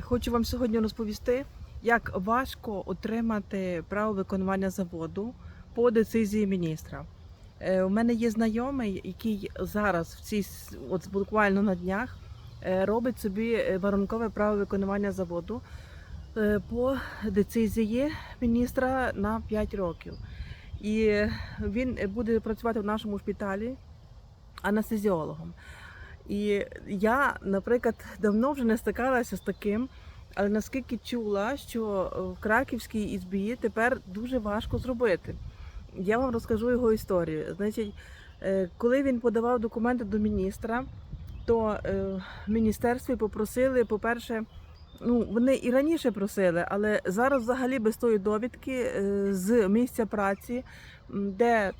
Хочу вам сьогодні розповісти, як важко отримати право виконування заводу по децизії міністра. Е, У мене є знайомий, який зараз в цій от буквально на днях е, робить собі е, воронкове право виконування заводу по децизії міністра на 5 років. І він буде працювати в нашому шпиталі анестезіологом. І я, наприклад, давно вже не стикалася з таким, але наскільки чула, що в Краківській ізбі тепер дуже важко зробити. Я вам розкажу його історію. Значить, е, коли він подавав документи до міністра, то е, в міністерстві попросили, по-перше, ну вони і раніше просили, але зараз взагалі без тої довідки е, з місця праці, де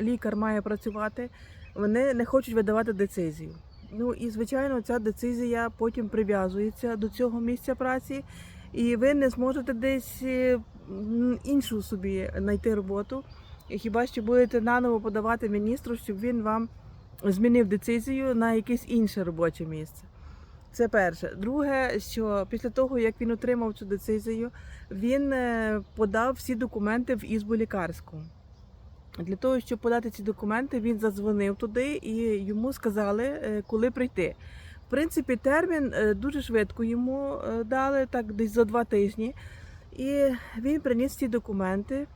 лікар має працювати, вони не хочуть видавати децизію. Ну і звичайно, ця децизія потім прив'язується до цього місця праці, і ви не зможете десь е, іншу собі знайти роботу. Хіба що будете наново подавати міністру, щоб він вам змінив децизію на якесь інше робоче місце. Це перше. Друге, що після того, як він отримав цю децизію, він е, подав всі документи в ізбу лікарську. Для того, щоб подати ці документи, він задзвонив туди і йому сказали, е, коли прийти. В принципі, термін е, дуже швидко йому е, дали, так десь за два тижні. І він приніс ці документи.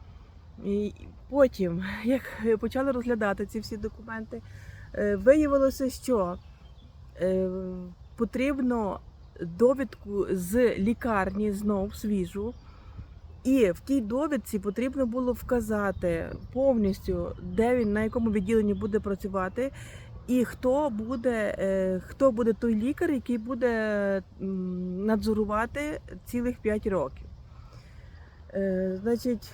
І потім, як почали розглядати ці всі документи, виявилося, що потрібно довідку з лікарні знов свіжу. І в тій довідці потрібно було вказати повністю, де він на якому відділенні буде працювати, і хто буде, е, хто буде той лікар, який буде надзорувати цілих 5 років. Е, Значить,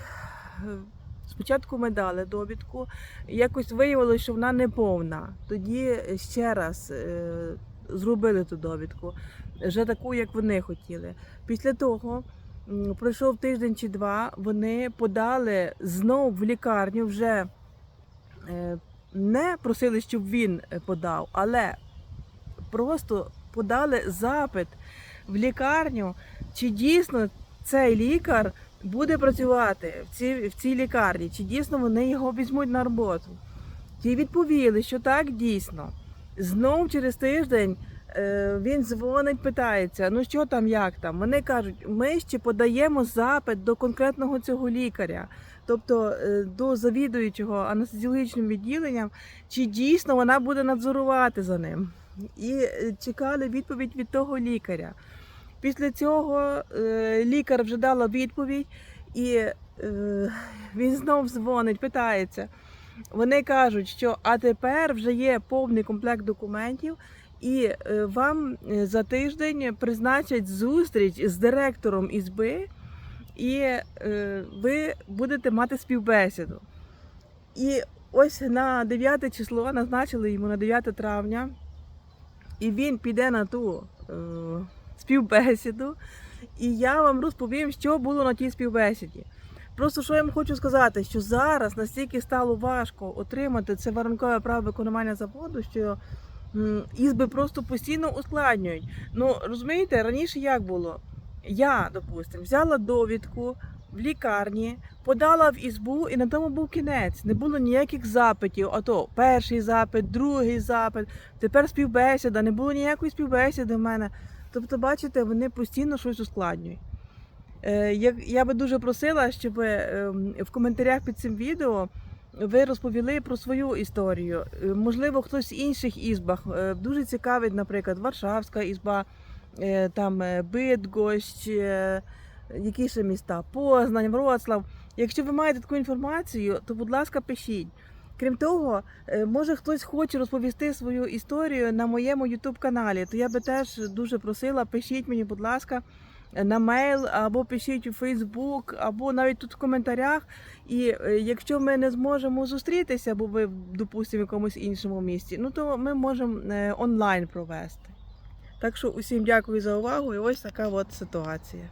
спочатку ми дали довідку, якось виявилося, що вона не повна. Тоді ще раз е, зробили ту довідку, вже таку, як вони хотіли. Після того. Пройшов тиждень чи два, вони подали знов в лікарню вже е, не просили, щоб він е, подав, але просто подали запит в лікарню, чи дійсно цей лікар буде працювати в цій, в цій лікарні, чи дійсно вони його візьмуть на роботу. Ті відповіли, що так дійсно. Знов через тиждень він дзвонить, питається, ну що там, як там. Вони кажуть, ми ще подаємо запит до конкретного цього лікаря, тобто е, до завідуючого анестезіологічним відділенням, чи дійсно вона буде надзорувати за ним. І е, чекали відповідь від того лікаря. Після цього е, лікар вже дала відповідь, і е, він знов дзвонить, питається. Вони кажуть, що а тепер вже є повний комплект документів, і е, вам е, за тиждень призначать зустріч з директором ізби, і е, ви будете мати співбесіду. І ось на 9 число назначили йому на 9 травня, і він піде на ту співбесіду. І я вам розповім, що було на тій співбесіді. Просто що я вам хочу сказати, що зараз настільки стало важко отримати це воронкове право виконування заводу, що ізби просто постійно ускладнюють. Ну розумієте, раніше як було? Я, допустимо, взяла довідку в лікарні, подала в ізбу, і на тому був кінець. Не було ніяких запитів. А то перший запит, другий запит, тепер співбесіда, не було ніякої співбесіди в мене. Тобто, бачите, вони постійно щось ускладнюють. Е, Я, я би дуже просила, щоб е, в коментарях під цим відео ви розповіли про свою історію. Е, Можливо, хтось в інших ізбах е, дуже цікавить, наприклад, Варшавська ізба, е, там Бидгощ, е, які ще міста, Познань, Вроцлав. Якщо ви маєте таку інформацію, то будь ласка, пишіть. Крім того, може хтось хоче розповісти свою історію на моєму youtube каналі, то я би теж дуже просила, пишіть мені, будь ласка, на мейл або пишіть у Фейсбук, або навіть тут в коментарях. І е, якщо ми не зможемо зустрітися, бо ви, допустимо, в якомусь іншому місці, ну то ми можемо е, онлайн провести. Так що усім дякую за увагу і ось така от ситуація.